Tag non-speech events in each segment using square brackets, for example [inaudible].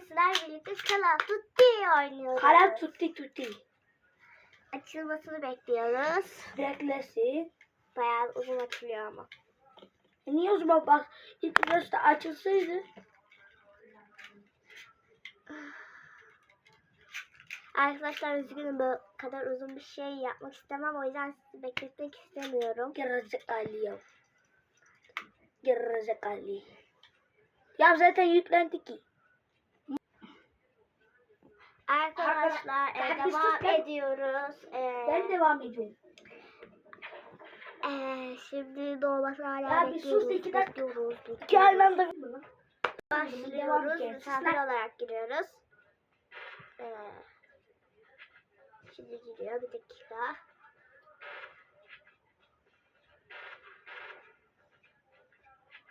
Sizlerle birlikte Call of Duty oynuyoruz. Kara tutti tutti. Açılmasını bekliyoruz. Beklesin. Bayağı uzun açılıyor ama. E niye o zaman bak ilk başta açılsaydı. Arkadaşlar üzgünüm bu kadar uzun bir şey yapmak istemem. O yüzden sizi bekletmek istemiyorum. Gerizekalı ya. Gerizekalı. Ya zaten yüklendi ki. Arkadaşlar e, devam ben- ediyoruz. E, Ben devam ediyorum. e, şimdi doğması hala bekliyoruz. sus iki dakika. İki aynı anda. Başlıyoruz. Misafir olarak giriyoruz. Ee, şimdi giriyor bir dakika.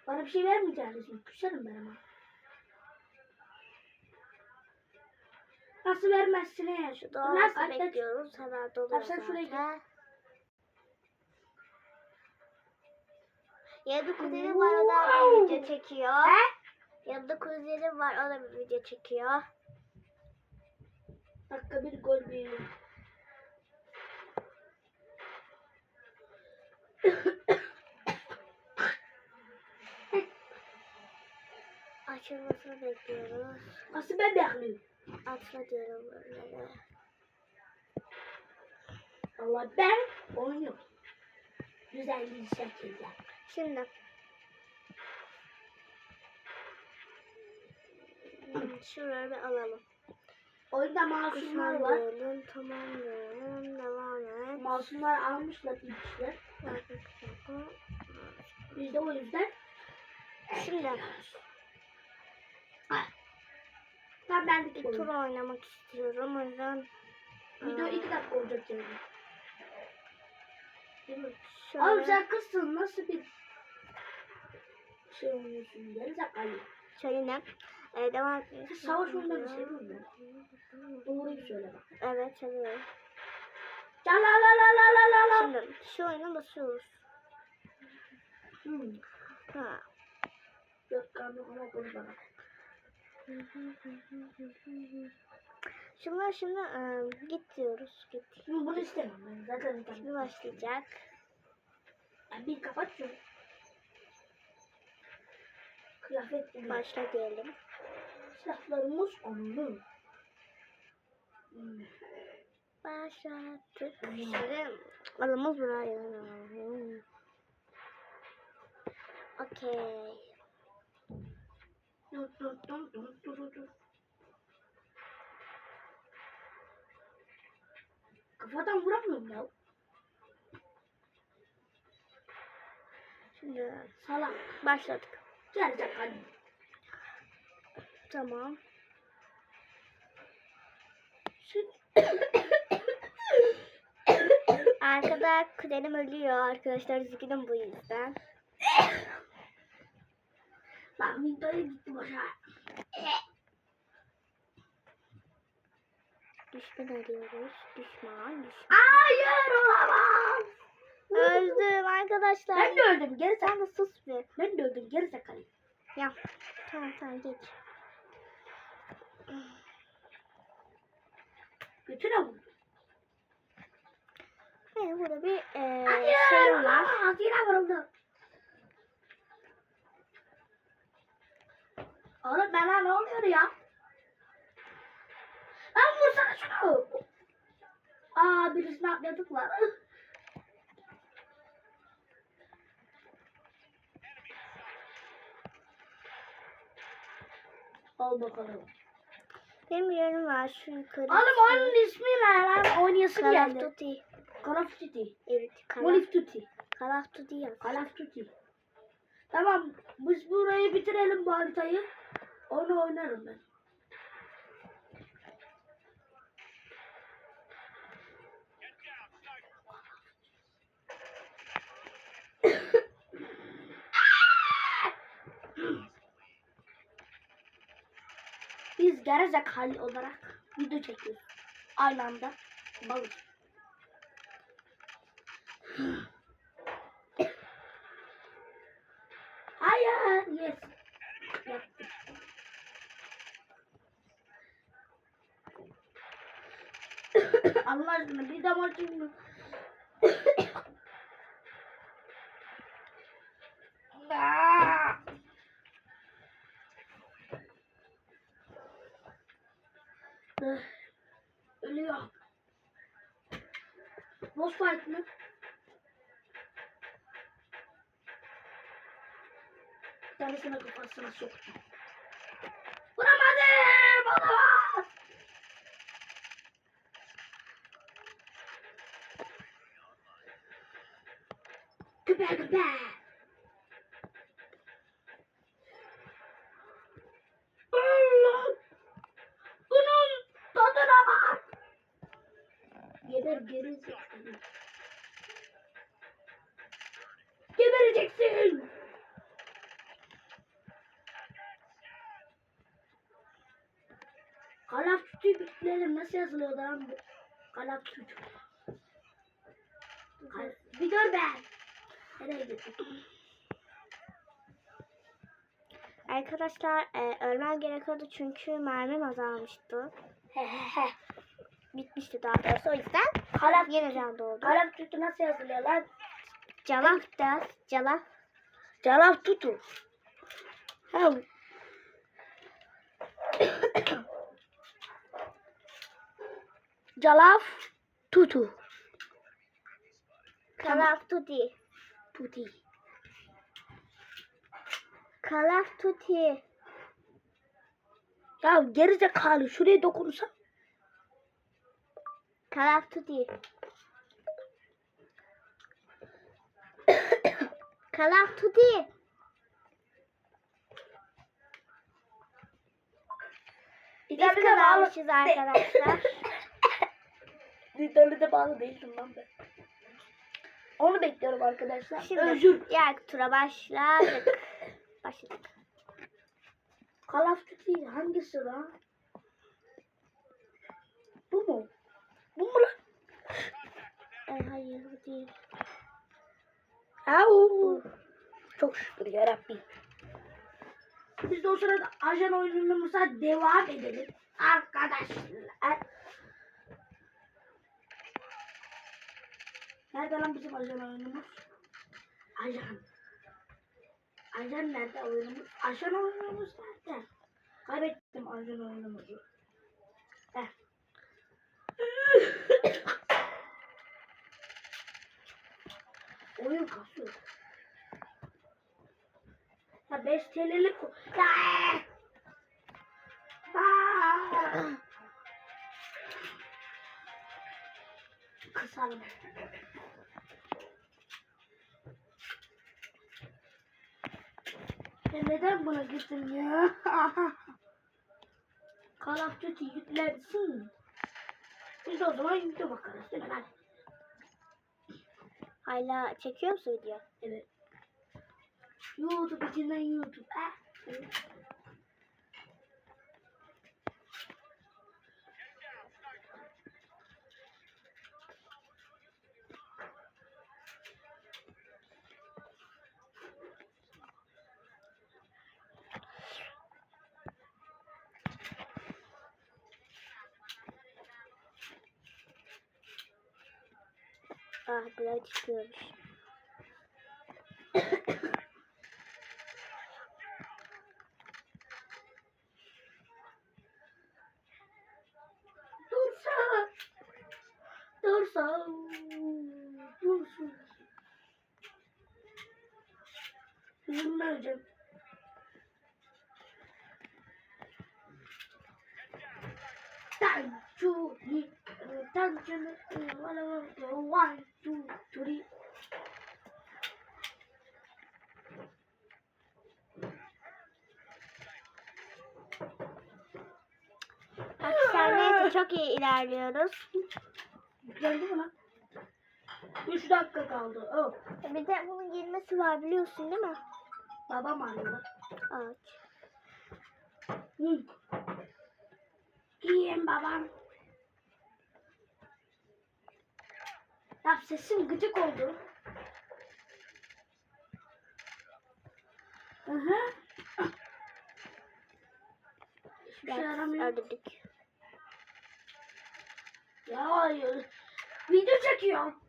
Bana bir şey vermeyeceksin. Küserim ben ama. Nasıl vermezsin ya? Şu Nasıl bekliyoruz. Hemen doluyor sen şuraya zaten. Yanında kuzenim var o da bir video çekiyor. He? Yanında kuzenim var o da bir video çekiyor. Dakika bir gol bir. Açılmasını bekliyoruz. Nasıl ben bekliyorum? Atla diyorum. Allah ben oynuyorum. Güzel bir şekilde. Şimdi. Şurayı bir alalım. Oyunda masumlar var. Diyelim, tamam diyelim, devam et. Masumlar almışlar gitmişler. Biz de o yüzden Şimdi tam benlik bir oyun. tur oynamak istiyorum. O yüzden Video iki dakika olacak yani. Değil mi? şöyle Oğlum sen kızsın nasıl bir şey oynuyorsun gerizekalı. şöyle ne? Ee, devam etmek Savaş oyunlarını seviyorum ben. Doğruyu söyle bak. Evet seviyorum. La la la la la la la la. Şimdi şu oyuna basıyoruz. Hmm. Ha. Yok kanka ona koy bana. Şimdi şimdi e, git diyoruz. Git. Şimdi bunu istemem ben zaten Şimdi başlayacak. Bir kapat şunu. Kıyafet. Başla diyelim. Silahlarımız onun. Başlattık. Şimdi alımız buraya. Okey. Dur dur dur. Kafadan vuramıyorum ya. Şimdi Salak. başladık. Gerizekalı. Tamam. Şu Arkada kuzenim ölüyor arkadaşlar üzgünüm bu yüzden. Bak videoya gitti boşa. Düşman arıyoruz. Düşman, düşman. Hayır olamaz. Öldüm arkadaşlar. Ben de öldüm gerizekalı. Sen de sus bir. Ben de öldüm gerizekalı. Ya. Tamam tamam geç. Götüne vur. Benim burada bir eee Hayır şey var. olamaz. Yine vuruldu. Oğlum bana ne oluyor ya? Lan vursana şunu. Aa birisini atladık lan. Al bakalım. Benim yerim var şu yukarı. Oğlum onun ismi ne lan? Oynayasın Call of geldi. Duty. Call of Duty. Evet. Call Call of, of Duty. Call of Duty yaz. Call of Duty. Tamam biz burayı bitirelim bu haritayı. Onu oynarım ben. Biz gerizekalı olarak video çekiyoruz. Aynı anda. Balık. Hayır. Yes. Allah aşkına bir damar çıkmıyor. Aa! Öh, Ölüyor. Boss fight mı? Bir tanesine kafasına soktum. Vuramadım! Olamaz! Güpe güpe! Allah! Bunun tadına bak! Geber geri zekalı. Gebereceksin! Kalaf tutuyu bitirelim. Nasıl yazılıyor lan bu? Kalaf tutu. Kal- Bir dur be. Nereye gittin? Arkadaşlar e, ölmem gerekiyordu çünkü mermim azalmıştı. He he he. Bitmişti daha doğrusu o yüzden Kalaf yeniden doğdu. Kalaf tutu nasıl yazılıyor lan? Calaf da calaf. Calaf tutu. Ha. Calaf tutu. Calaf tuti. Tuti. Calaf tuti. Ya gerizekalı şuraya dokunursan. Calaf tuti. Calaf tuti. Bir Biz kazanmışız arkadaşlar. [coughs] Dörde de bağlı değildim lan ben. Onu bekliyorum arkadaşlar. Şimdi Özür. diğer tura başladık. [coughs] Başladık. Call of Duty hangisi lan? Bu mu? Bu mu lan? E, hayır bu değil. Au. Çok şükür yarabbim. Biz de o sırada ajan oyunumuza devam edelim. Arkadaşlar. Nerede lan bizim ajan oyunumuz? Ajan. Ajan nerede oyunumuz? Ajan oyunumuz nerede? Kaybettim ajan oyunumuzu. Heh. Oyun kasıyor. Ya 5 TL'lik Ya! Aa! Kısalım. Ya neden buna gittin ya? [laughs] Call of Duty yüklensin. Biz o zaman YouTube bakarız değil mi lan? Hala çekiyor musun video? Evet. YouTube içinden YouTube. Ah. Ah buraya çıkıyormuş. Dursa. Dursa. Dursun. Üzülmeyeceğim. Tancu ni neyse çok iyi ilerliyoruz. Geldi mi lan? 3 dakika kaldı. Oh. Bir de bunun girmesi var biliyorsun değil mi? Babam arıyor. Ağaç. Hı. İyiyim babam. Ya sesim gıcık oldu. Hı hı. Hiçbir şey yaramıyor. öldürdük. Ya hayır. Video çekiyorum.